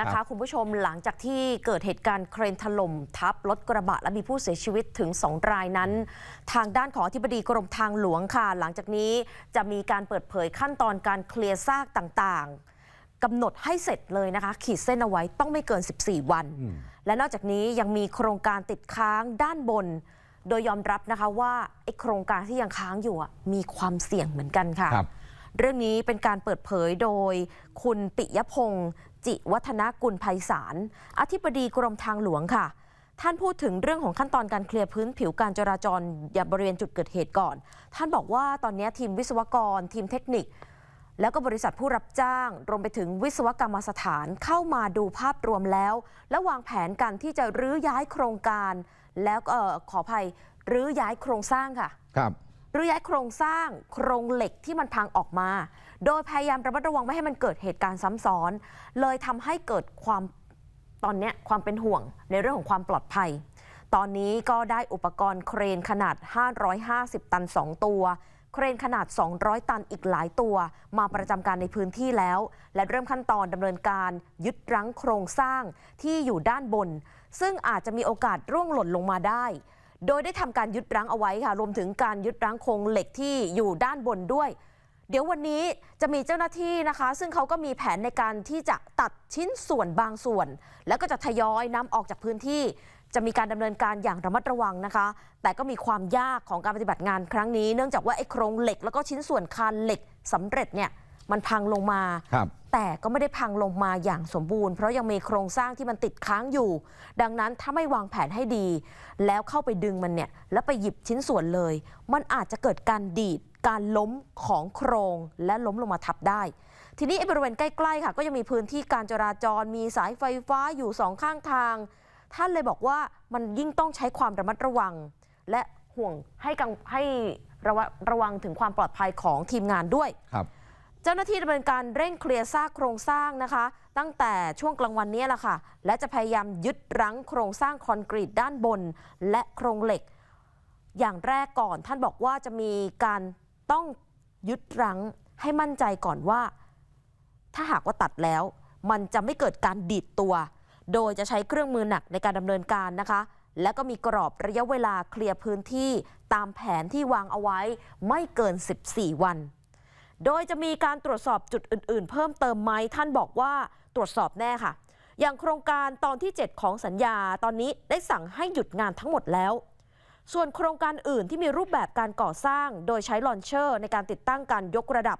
นะคะคุณผู้ชมหลังจากที่เกิดเหตุการณ์เครนถล่มทับรถกระบะและมีผู้เสียชีวิตถึง 2 รายนั้น ทางด้านของอธิบดีกรมทางหลวงค่ะ หลังจากนี้จะมีการเปิดเผยขั้นตอนการเคลียร์ซากต่างๆกำหนดให้เสร็จเลยนะคะ ขีดเส้นเอาไว้ต้องไม่เกิน 14 วัน และนอกจากนี้ยังมีโครงการติดค้างด้านบน โดยยอมรับนะคะว่าไอ้โครงการที่ยังค้างอยู่อะมีความเสี่ยงเหมือนกันค่ะครับเรื่องนี้เป็นการเปิดเผยโดยคุณปิยพงศ์ จิวัฒนกุลภัยสารอธิบดีกรมทางหลวงค่ะ ท่านพูดถึงเรื่องของขั้นตอนการเคลียร์พื้นผิวการจราจรอย่าบริเวณจุดเกิดเหตุก่อน ท่านบอกว่าตอนนี้ทีมวิศวกร ทีมเทคนิค แล้วก็บริษัทผู้รับจ้าง รวมไปถึงวิศวกรรมสถานเข้ามาดูภาพรวมแล้ว และวางแผนกันที่จะรื้อย้ายโครงการ แล้วก็ขออภัยรื้อย้ายโครงสร้างค่ะ ครับ หรือย้ายโครงสร้างโครงเหล็กที่มันพังออกมา โดยพยายามระมัดระวังไม่ให้มันเกิดเหตุการณ์ซ้ำซ้อน เลยทำให้เกิดความตอนนี้ความเป็นห่วงในเรื่องของความปลอดภัย ตอนนี้ก็ได้อุปกรณ์เครนขนาด 550 ตัน 2 ตัว เครนขนาด 200 ตันอีกหลายตัว มาประจำการในพื้นที่แล้ว และเริ่มขั้นตอนดำเนินการยึดรั้งโครงสร้างที่อยู่ด้านบน ซึ่งอาจจะมีโอกาสร่วงหล่นลงมาได้ โดยได้ทำการยึดรั้งเอาไว้ค่ะ รวมถึงการยึดรั้งโครงเหล็กที่อยู่ด้านบนด้วย เดี๋ยววันนี้จะมีเจ้าหน้าที่นะคะ ซึ่งเขาก็มีแผนในการที่จะตัดชิ้นส่วนบางส่วน แล้วก็จะทยอยนำออกจากพื้นที่ จะมีการดำเนินการอย่างระมัดระวังนะคะ แต่ก็มีความยากของการปฏิบัติงานครั้งนี้ เนื่องจากว่าไอ้โครงเหล็ก แล้วก็ชิ้นส่วนคานเหล็กสำเร็จเนี่ย มันพังลงมาครับแต่ก็ไม่ได้พังลงมาอย่างสมบูรณ์ เพราะยังมีโครงสร้างที่มันติดค้างอยู่ ดังนั้นถ้าไม่วางแผนให้ดี แล้วเข้าไปดึงมันเนี่ย แล้วไปหยิบชิ้นส่วนเลย มันอาจจะเกิดการดีด การล้มของโครงและล้มลงมาทับได้ ทีนี้ไอ้บริเวณใกล้ๆค่ะ ก็ยังมีพื้นที่การจราจร มีสายไฟฟ้าอยู่สองข้างทาง ท่านเลยบอกว่ามันยิ่งต้องใช้ความระมัดระวัง และห่วงให้กังให้ระวะระวังถึงความปลอดภัยของทีมงานด้วยครับ เจ้าหน้าที่ดำเนินการเร่งเคลียร์ซากโครงสร้างนะคะ ตั้งแต่ช่วงกลางวันนี้แหละค่ะ และจะพยายามยึดรั้งโครงสร้างคอนกรีตด้านบน และโครงเหล็ก อย่างแรกก่อนท่านบอกว่าจะมีการต้องยึดรั้งให้มั่นใจก่อนว่า ถ้าหากว่าตัดแล้ว มันจะไม่เกิดการดีดตัว โดยจะใช้เครื่องมือหนักในการดำเนินการนะคะ และก็มีกรอบระยะเวลาเคลียร์พื้นที่ตามแผนที่วางเอาไว้ไม่เกิน 14 วัน โดยจะมีการตรวจสอบจุดอื่น ๆ เพิ่มเติมไหมท่านบอกว่าตรวจสอบแน่ค่ะ อย่างโครงการตอนที่ 7 ของสัญญาตอนนี้ได้สั่งให้หยุดงานทั้งหมดแล้ว ส่วนโครงการอื่นที่มีรูปแบบการก่อสร้าง โดยใช้ลอนเชอร์ ในการติดตั้งการยกระดับ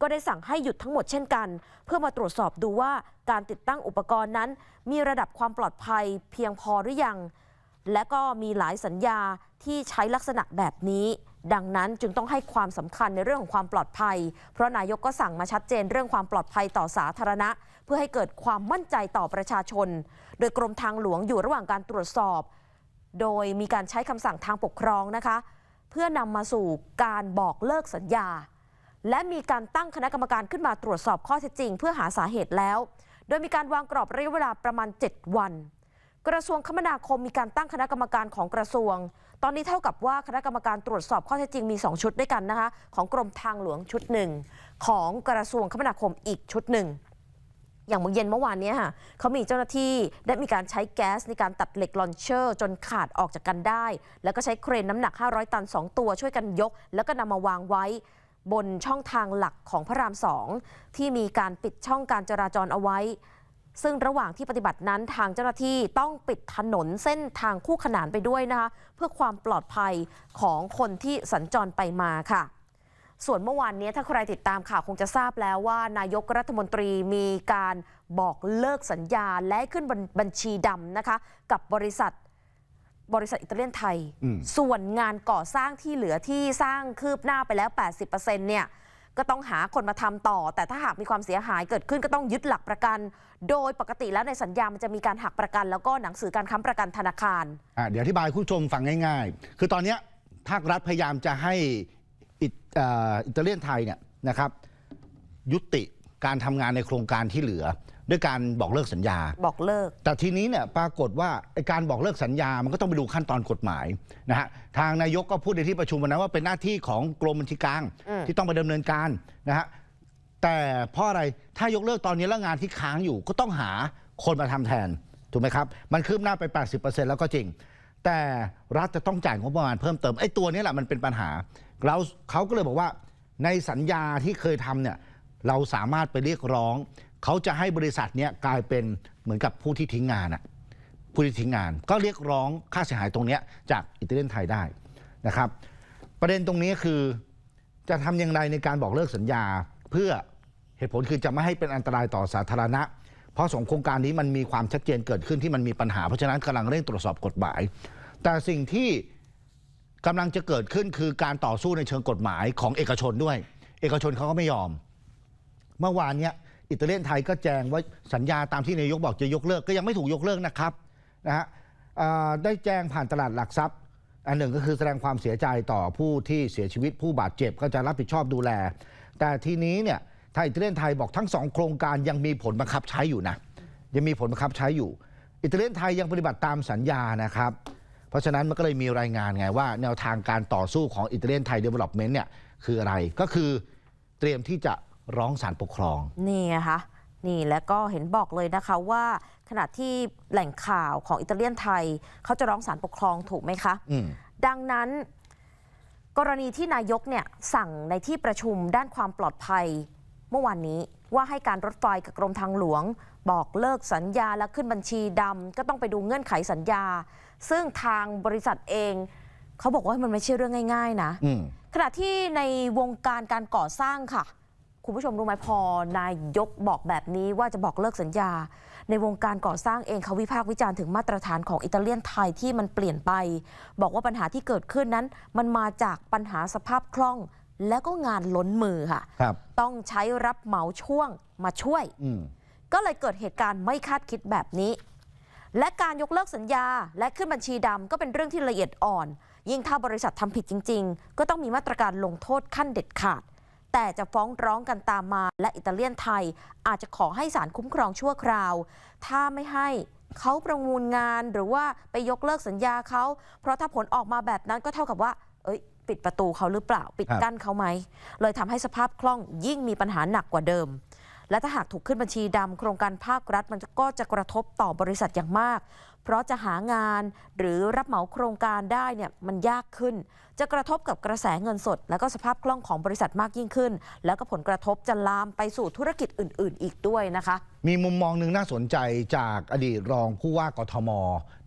ก็ได้สั่งให้หยุดทั้งหมดเช่นกัน เพื่อมาตรวจสอบดูว่าการติดตั้งอุปกรณ์นั้น มีระดับความปลอดภัยเพียงพอหรือยัง และก็มีหลายสัญญาที่ใช้ลักษณะแบบนี้ ดังนั้นจึงต้องให้ความสำคัญในเรื่องของความปลอดภัย เพราะนายกก็สั่งมาชัดเจนเรื่องความปลอดภัยต่อสาธารณะ เพื่อให้เกิดความมั่นใจต่อประชาชน โดยกรมทางหลวงอยู่ระหว่างการตรวจสอบ โดยมีการใช้คำสั่งทางปกครองนะคะ เพื่อนำมาสู่การบอกเลิกสัญญา และมีการตั้งคณะกรรมการขึ้นมาตรวจสอบข้อเท็จจริง เพื่อหาสาเหตุแล้ว โดยมีการวางกรอบระยะเวลาประมาณ 7 วัน กระทรวงคมนาคมมีการตั้งคณะกรรมการของกระทรวง ตอนนี้เท่ากับว่าคณะกรรมการตรวจสอบข้อเท็จจริงมี 2 ชุดด้วยกันนะคะของกรมทางหลวงชุดหนึ่งของกระทรวงคมนาคมอีกชุดหนึ่งอย่างเมื่อเย็นเมื่อวานนี้ค่ะเขามีเจ้าหน้าที่ได้มีการใช้แก๊สในการตัดเหล็กลอนเชอร์ จนขาดออกจากกันได้ แล้วก็ใช้เครนน้ำหนัก 500 ตัน 2 ตัวช่วยกันยก แล้วก็นำมาวางไว้ บนช่องทางหลักของพระรามสองที่มีการปิดช่องการจราจรเอาไว้ ซึ่งระหว่างที่ปฏิบัตินั้นทางเจ้าหน้าที่ต้องปิดถนนเส้นทางคู่ขนานไปด้วยนะคะเพื่อความปลอดภัยของคนที่สัญจรไปมาค่ะ ส่วนเมื่อวานนี้ถ้าใครติดตามข่าวคงจะทราบแล้วว่านายกรัฐมนตรีมีการบอกเลิกสัญญาและให้ขึ้นบนบัญชีดำนะคะ กับบริษัทบริษัทอิตาเลียนไทยอืมส่วนงานก่อสร้างที่เหลือที่สร้างคืบหน้าไปแล้ว 80%เนี่ย ก็ต้องหาคนมาทำต่อ แต่ถ้าหากมีความเสียหายเกิดขึ้นก็ต้องยึดหลักประกัน โดยปกติแล้วในสัญญามันจะมีการหักประกัน แล้วก็หนังสือการค้ำประกันธนาคารอะเดี๋ยวอธิบายคุณผู้ชมฟังง่าย ๆ คือตอนนี้ภาครัฐพยายามจะให้อิตเอ่ออิตาเลียนไทยเนี่ยนะครับยุติการทำงานในโครงการที่เหลือ ด้วยการบอกเลิกสัญญา บอกเลิก แต่ทีนี้เนี่ยปรากฏว่าไอ้การบอกเลิกสัญญา มันก็ต้องไปดูขั้นตอนกฎหมายนะฮะทางนายกก็พูดในที่ประชุมวันนั้นว่าเป็นหน้าที่ของกรมบัญชีกลางอืม ที่ต้องไปดำเนินการนะฮะแต่เพราะอะไรถ้ายกเลิกตอนนี้แล้วงานที่ค้างอยู่ก็ต้องหาคนมาทำแทนถูกไหมครับมันคืบหน้าไป 80%แล้วก็จริง แต่รัฐจะต้องจ่ายงบประมาณเพิ่มเติมไอ้ตัวนี้แหละมันเป็นปัญหาเราเขาก็เลยบอกว่า ในสัญญาที่เคยทำเนี่ยเราสามารถไปเรียกร้อง เขาจะให้บริษัทเนี้ยกลายเป็นเหมือนกับผู้ที่ทิ้งงานอะผู้ที่ทิ้งงาน ก็เรียกร้องค่าเสียหายตรงเนี้ยจากอิตาเลียนไทยได้นะครับ ประเด็นตรงนี้คือจะทำอย่างไรในการบอกเลิกสัญญา เพื่อเหตุผลคือจะไม่ให้เป็นอันตรายต่อสาธารณะ เพราะสองโครงการนี้มันมีความชัดเจนเกิดขึ้นที่มันมีปัญหาเพราะฉะนั้นกำลังเร่งตรวจสอบกฎหมาย แต่สิ่งที่กำลังจะเกิดขึ้นคือการต่อสู้ในเชิงกฎหมายของเอกชนด้วย เอกชนเขาก็ไม่ยอม เมื่อวานเนี้ย อิตาเลียนไทยก็แจ้งว่าสัญญาตามที่นายกบอกจะยกเลิกก็ยังไม่ถูกยกเลิกนะครับนะฮะได้แจ้งผ่านตลาดหลักทรัพย์ อันหนึ่งก็คือแสดงความเสียใจต่อผู้ที่เสียชีวิตผู้บาดเจ็บก็จะรับผิดชอบดูแล แต่ทีนี้เนี่ยทางอิตาเลียนไทยบอกทั้งสองโครงการยังมีผลบังคับใช้อยู่นะยังมีผลบังคับใช้อยู่ อิตาเลียนไทยยังปฏิบัติตามสัญญานะครับ เพราะฉะนั้นมันก็เลยมีรายงานไงว่า แนวทางการต่อสู้ของอิตาเลียนไทยเดเวล็อปเมนต์เนี่ยคืออะไรก็คือเตรียมที่จะ ร้องศาลปกครอง นี่ไงคะนี่แล้วก็เห็นบอกเลยนะคะว่าขณะที่แหล่งข่าวของอิตาเลียนไทย เขาจะร้องศาลปกครองถูกไหมคะอืมดังนั้น กรณีที่นายกเนี่ยสั่งในที่ประชุมด้านความปลอดภัย เมื่อวานนี้ว่าให้การรถไฟกับกรมทางหลวง บอกเลิกสัญญาและขึ้นบัญชีดำก็ต้องไปดูเงื่อนไขสัญญา ซึ่งทางบริษัทเอง เขาบอกว่ามันไม่ใช่เรื่องง่าย ๆ นะอืมขณะที่ในวงการการก่อสร้างค่ะ คุณผู้ชมรู้ไหมพอนายกบอกแบบนี้ว่าจะบอกเลิกสัญญา ในวงการก่อสร้างเองเขาวิพากษ์วิจารณ์ถึงมาตรฐานของอิตาเลียนไทยที่มันเปลี่ยนไป บอกว่าปัญหาที่เกิดขึ้นนั้น มันมาจากปัญหาสภาพคล่อง และก็งานล้นมือค่ะครับ ต้องใช้รับเหมาช่วงมาช่วย อืม ก็เลยเกิดเหตุการณ์ไม่คาดคิดแบบนี้ และการยกเลิกสัญญาและขึ้นบัญชีดำก็เป็นเรื่องที่ละเอียดอ่อน ยิ่งถ้าบริษัททำผิดจริง ๆ ก็ต้องมีมาตรการลงโทษขั้นเด็ดขาด แต่จะฟ้องร้องกันตามมา และอิตาเลียนไทย อาจจะขอให้ศาลคุ้มครองชั่วคราว ถ้าไม่ให้เขาประมูลงานหรือว่าไปยกเลิกสัญญาเขา เพราะถ้าผลออกมาแบบนั้นก็เท่ากับว่า เอ้ย ปิดประตูเขาหรือเปล่า ปิดครับกั้นเขาไหม เลยทำให้สภาพคล่องยิ่งมีปัญหาหนักกว่าเดิม และถ้าหากถูกขึ้นบัญชีดำโครงการภาครัฐมันก็จะกระทบต่อบริษัทอย่างมาก เพราะจะหางานหรือรับเหมาโครงการได้เนี่ยมันยากขึ้น จะกระทบกับกระแสเงินสด และก็สภาพคล่องของบริษัทมากยิ่งขึ้น แล้วก็ผลกระทบจะลามไปสู่ธุรกิจอื่น ๆ อีกด้วยนะคะ มีมุมมองหนึ่งน่าสนใจจากอดีตรองผู้ว่ากทม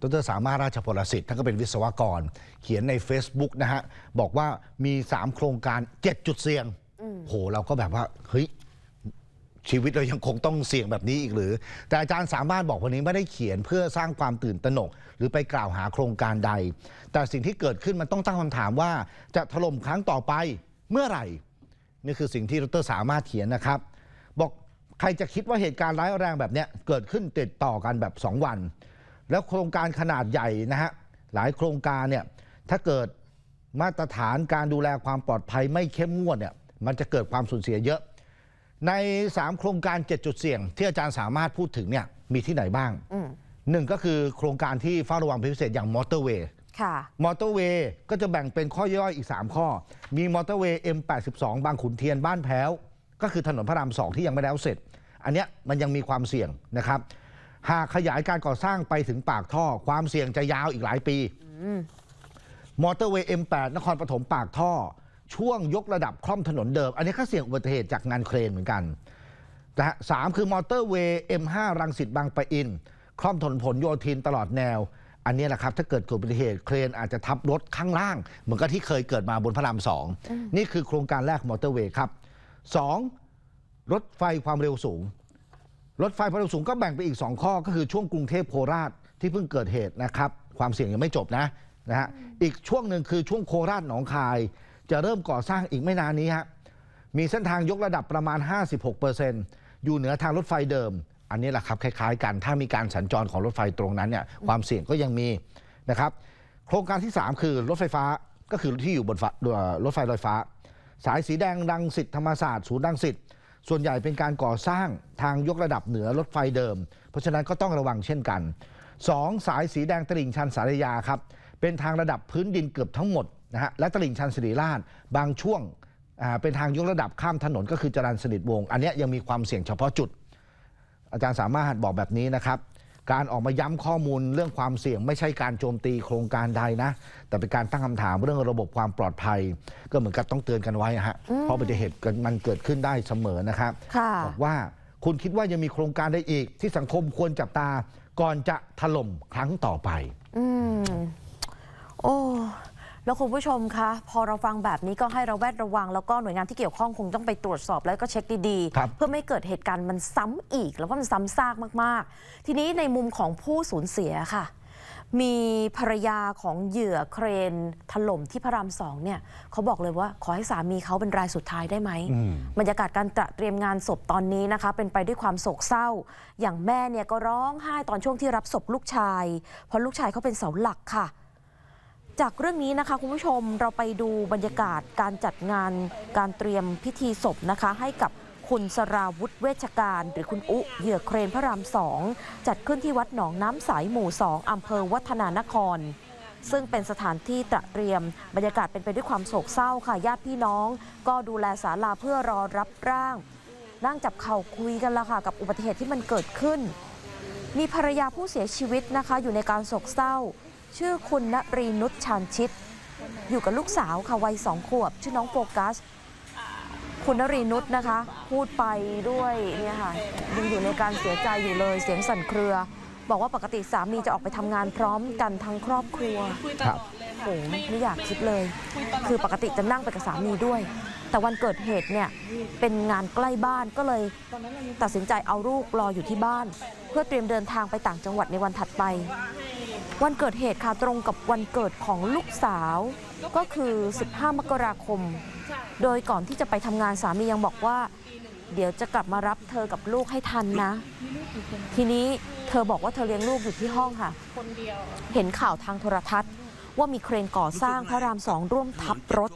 ดรสามารถราชพลสิทธิ์ท่านก็เป็นวิศวกร เขียนใน Facebook นะฮะบอกว่ามี 3 โครงการ 7 จุดเสี่ยงโหเราก็แบบว่าเฮ้ย ชีวิตเรายังคงต้องเสี่ยงแบบนี้อีกหรือ แต่อาจารย์สามารถบอกวันนี้ไม่ได้เขียนเพื่อสร้างความตื่นตระหนก หรือไปกล่าวหาโครงการใด แต่สิ่งที่เกิดขึ้นมันต้องตั้งคำถามว่า จะถล่มครั้งต่อไปเมื่อไหร่ นี่คือสิ่งที่ดรสามารถเขียนนะครับ บอกใครจะคิดว่าเหตุการณ์ร้ายแรงแบบนี้เกิดขึ้นติดต่อกันแบบ 2 วัน แล้วโครงการขนาดใหญ่นะฮะหลายโครงการเนี่ยถ้าเกิดมาตรฐานการดูแลความปลอดภัยไม่เข้มงวดเนี่ยมันจะเกิดความสูญเสียเยอะ ใน 3 โครงการ 7 จุดเสี่ยง ที่อาจารย์สามารถพูดถึงเนี่ยมีที่ไหนบ้างอืมหนึ่งก็คือโครงการที่เฝ้าระวังเป็นพิเศษอย่างมอเตอร์เวย์ค่ะมอเตอร์เวย์ก็จะแบ่งเป็นข้อย่อยอีก 3 ข้อ มีมอเตอร์เวย์ M82 บางขุนเทียนบ้านแพ้ว ก็คือถนนพระรามสองที่ยังไม่แล้วเสร็จ อันเนี้ยมันยังมีความเสี่ยงนะครับ หากขยายการก่อสร้างไปถึงปากท่อ ความเสี่ยงจะยาวอีกหลายปีมอเตอร์เวย์ M8 นครปฐมปากท่อ ช่วงยกระดับคล่อมถนนเดิม อันนี้ก็เสี่ยงอุบัติเหตุจากงานเครนเหมือนกันนะฮะสามคือมอเตอร์เวย์ M5 รังสิตบางปะอิน คล่อมถนนผลโยธินตลอดแนว อันนี้แหละครับ ถ้าเกิดเกิดอุบัติเหตุเครนอาจจะทับรถข้างล่าง เหมือนกับที่เคยเกิดมาบนพระรามสองนี่คือโครงการแรกมอเตอร์เวย์ครับสองรถไฟความเร็วสูง รถไฟความเร็วสูงก็แบ่งไปอีก 2 ข้อก็คือช่วงกรุงเทพโคราชที่เพิ่งเกิดเหตุนะครับ ความเสี่ยงยังไม่จบนะนะฮะอีกช่วงหนึ่งคือช่วงโคราชหนองคาย จะเริ่มก่อสร้างอีกไม่นานนี้ฮะมีเส้นทางยกระดับประมาณ 56%อยู่เหนือทางรถไฟเดิม อันนี้แหละครับคล้ายๆ กันถ้ามีการสัญจรของรถไฟตรงนั้นเนี่ยความเสี่ยงก็ยังมีนะครับ โครงการที่ 3 คือรถไฟฟ้าก็คือที่อยู่บนรถไฟลอยฟ้า สายสีแดงรังสิตธรรมศาสตร์ศูนย์รังสิตส่วนใหญ่เป็นการก่อสร้างทางยกระดับเหนือรถไฟเดิม เพราะฉะนั้นก็ต้องระวังเช่นกัน 2. สายสีแดงตลิ่งชันสารยาครับเป็นทางระดับพื้นดินเกือบทั้งหมด นะฮะและตลิ่งชันสิริราชบางช่วงอ่าเป็นทางยกระดับข้ามถนนก็คือจรัญสนิทวงศ์อันเนี้ยยังมีความเสี่ยงเฉพาะจุด อาจารย์สามารถบอกแบบนี้นะครับ การออกมาย้ำข้อมูลเรื่องความเสี่ยง ไม่ใช่การโจมตีโครงการใดนะ แต่เป็นการตั้งคำถามเรื่องระบบความปลอดภัย ก็เหมือนกับต้องเตือนกันไว้ฮะเพราะอุบัติเหตุมันเกิดขึ้นได้เสมอนะครับค่ะบอกว่าคุณคิดว่ายังมีโครงการใดอีก ที่สังคมควรจับตาก่อนจะถล่มครั้งต่อไป อืมโอ้ แล้วคุณผู้ชมคะ พอเราฟังแบบนี้ก็ให้เราแวดระวัง แล้วก็หน่วยงานที่เกี่ยวข้องคงต้องไปตรวจสอบแล้วก็เช็คดีครับเพื่อไม่ให้เกิดเหตุการณ์มันซ้ำอีก แล้วก็มันซ้ำซากมากๆ ทีนี้ในมุมของผู้สูญเสียค่ะ มีภรรยาของเหยื่อเครนถล่มที่พระรามสองเนี่ยเขาบอกเลยว่าขอให้สามีเขาเป็นรายสุดท้ายได้ไหมอืมบรรยากาศการตระเตรียมงานศพตอนนี้นะคะ เป็นไปด้วยความโศกเศร้า อย่างแม่เนี่ยก็ร้องไห้ตอนช่วงที่รับศพลูกชาย เพราะลูกชายเขาเป็นเสาหลักค่ะ จากเรื่องนี้นะคะคุณผู้ชมเราไปดูบรรยากาศการจัดงานการเตรียมพิธีศพนะคะ ให้กับคุณสราวุธเวชการ หรือคุณอุเหยื่อเครนพระรามสองจัดขึ้นที่วัดหนองน้ำใสหมู่สองอำเภอวัฒนานคร ซึ่งเป็นสถานที่ตระเตรียม บรรยากาศเป็นไปด้วยความโศกเศร้าค่ะญาติพี่น้อง ก็ดูแลศาลาเพื่อรอรับร่าง นั่งจับเข่าคุยกันละค่ะกับอุบัติเหตุที่มันเกิดขึ้น มีภรรยาผู้เสียชีวิตนะคะ อยู่ในการโศกเศร้า ชื่อคุณณรีนุชชานชิต อยู่กับลูกสาวค่ะวัยสองขวบ ชื่อน้องโฟกัส คุณนรีนุชนะคะ พูดไปด้วยเนี่ยค่ะยังอยู่ในการเสียใจอยู่เลยเสียงสั่นเครือ บอกว่าปกติสามีจะออกไปทำงานพร้อมกันทั้งครอบครัวครับโหไม่อยากคิดเลย คือปกติจะนั่งไปกับสามีด้วย แต่วันเกิดเหตุเนี่ยเป็นงานใกล้บ้านก็เลย ตัดสินใจเอาลูกรออยู่ที่บ้าน เพื่อเตรียมเดินทางไปต่างจังหวัดในวันถัดไป วันเกิดเหตุค่ะตรงกับวันเกิดของลูกสาวก็คือ 15 มกราคม โดยก่อนที่จะไปทำงานสามียังบอกว่า เดี๋ยวจะกลับมารับเธอกับลูกให้ทันนะ ทีนี้เธอบอกว่าเธอเลี้ยงลูกอยู่ที่ห้องค่ะ เห็นข่าวทางโทรทัศน์ ว่ามีเครนก่อสร้างพระรามสองร่วมทับรถ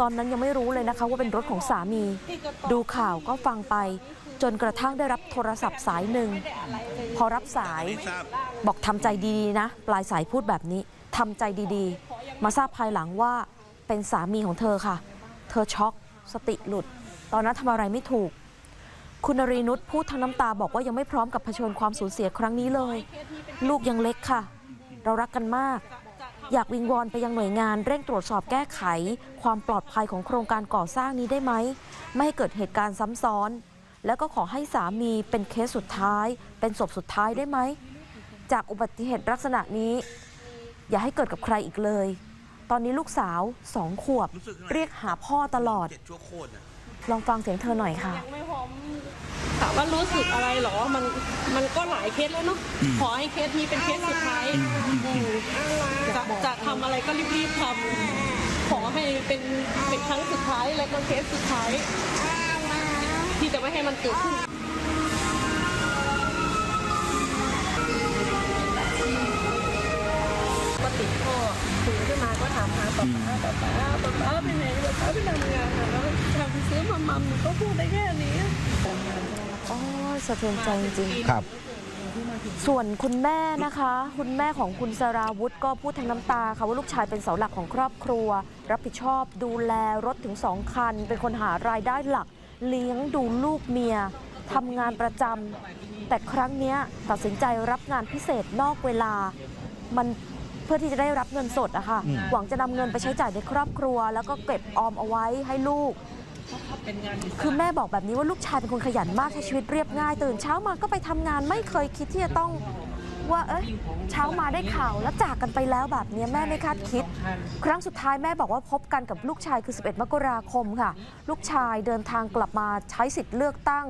ตอนนั้นยังไม่รู้เลยนะคะว่าเป็นรถของสามี ดูข่าวก็ฟังไป จนกระทั่งได้รับโทรศัพท์สายหนึ่ง พอรับสายบอกทำใจดีๆนะ ปลายสายพูดแบบนี้ทำใจดีๆ มาทราบภายหลังว่าเป็นสามีของเธอค่ะ เธอช็อกสติหลุด ตอนนั้นทำอะไรไม่ถูก คุณนรีนุชพูดทั้งน้ำตาบอกว่ายังไม่พร้อมกับเผชิญความสูญเสียครั้งนี้เลย ลูกยังเล็กค่ะ เรารักกันมาก อยากวิงวอนไปยังหน่วยงานเร่งตรวจสอบแก้ไข ความปลอดภัยของโครงการก่อสร้างนี้ได้ไหม ไม่ให้เกิดเหตุการณ์ซ้ำซ้อน แล้วก็ขอให้สามีเป็นเคสสุดท้าย เป็นศพสุดท้ายได้ไหม จากอุบัติเหตุลักษณะนี้ อย่าให้เกิดกับใครอีกเลย ตอนนี้ลูกสาวสองขวบ เรียกหาพ่อตลอด ลองฟังเสียงเธอหน่อยค่ะยังไม่พร้อมถามว่ารู้สึกอะไรเหรอ มันมันก็หลายเคสแล้วเนาะขอให้เคสนี้เป็นเคสสุดท้าย จะจะทำอะไรก็รีบๆทำขอให้เป็นเป็นครั้งสุดท้ายแล้วก็เคสสุดท้าย ที่จะไม่ให้มันเกิดขึ้นก็ติดพ่อตื่นขึ้นมาก็ถามหาป๊าป๊าป๊าป๊าป๊าป๊าไปไหนป๊าป๊าไปทำงานอะแล้วทำซื้อมามัมหนูก็พูดได้แค่นี้โอ้ยสะเทือนใจจริงครับๆ ส่วนคุณแม่นะคะ คุณแม่ของคุณสราวุธก็พูดทั้งน้ำตาค่ะว่าลูกชายเป็นเสาหลักของครอบครัว รับผิดชอบดูแลรถถึงสองคัน เป็นคนหารายได้หลัก เลี้ยงดูลูกเมียทำงานประจำแต่ครั้งเนี้ยตัดสินใจรับงานพิเศษนอกเวลา มันเพื่อที่จะได้รับเงินสดอะค่ะอืมหวังจะนำเงินไปใช้จ่ายในครอบครัว แล้วก็เก็บออมเอาไว้ให้ลูก คือแม่บอกแบบนี้ว่าลูกชายเป็นคนขยันมากใช้ชีวิตเรียบง่าย ตื่นเช้ามาก็ไปทำงานไม่เคยคิดที่จะต้องว่าเอ้ยเช้ามาได้ข่าวแล้วจากกันไปแล้วแบบนี้แม่ไม่คาดคิด ครั้งสุดท้ายแม่บอกว่าพบกันกับลูกชายคือ 11 มกราคมค่ะ ลูกชายเดินทางกลับมาใช้สิทธิ์เลือกตั้ง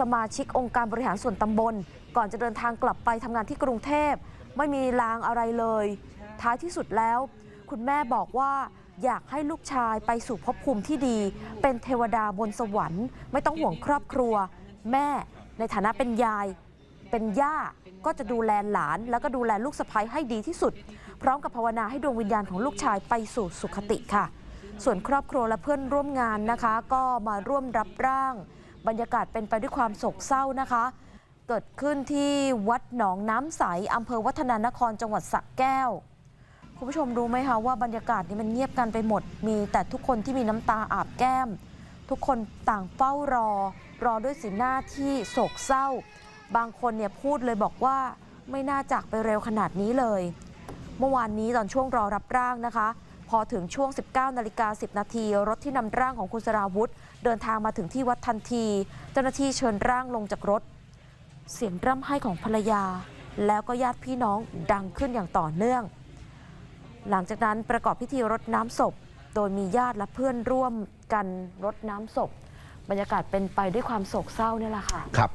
สมาชิกองค์การบริหารส่วนตำบล ก่อนจะเดินทางกลับไปทำงานที่กรุงเทพ ไม่มีลางอะไรเลย ท้ายที่สุดแล้ว คุณแม่บอกว่า อยากให้ลูกชายไปสู่ภพภูมิที่ดี เป็นเทวดาบนสวรรค์ ไม่ต้องห่วงครอบครัว แม่ในฐานะเป็นยาย เป็นย่าก็จะดูแลหลาน แล้วก็ดูแลลูกสะใภ้ให้ดีที่สุด พร้อมกับภาวนาให้ดวงวิญญาณของลูกชายไปสู่สุขติค่ะ ส่วนครอบครัวและเพื่อนร่วมงานนะคะ ก็มาร่วมรับร่าง บรรยากาศเป็นไปด้วยความโศกเศร้านะคะ เกิดขึ้นที่วัดหนองน้ำใสอำเภอวัฒนานครจังหวัดสระแก้ว คุณผู้ชมรู้ไหมคะว่าบรรยากาศนี้มันเงียบกันไปหมด มีแต่ทุกคนที่มีน้ำตาอาบแก้ม ทุกคนต่างเฝ้ารอ รอด้วยสีหน้าที่โศกเศร้า บางคนเนี่ยพูดเลยบอกว่าไม่น่าจากไปเร็วขนาดนี้เลย เมื่อวานนี้ตอนช่วงรอรับร่างนะคะ พอถึงช่วง 19นาฬิกา10 นาที รถที่นำร่างของคุณสราวุธ เดินทางมาถึงที่วัดทันที เจ้าหน้าที่เชิญร่างลงจากรถ เสียงร่ำไห้ของภรรยา แล้วก็ญาติพี่น้องดังขึ้นอย่างต่อเนื่อง หลังจากนั้นประกอบพิธีรดน้ำศพ โดยมีญาติและเพื่อนร่วมกันรดน้ำศพ บรรยากาศเป็นไปด้วยความโศกเศร้านี่แหละค่ะ ครับ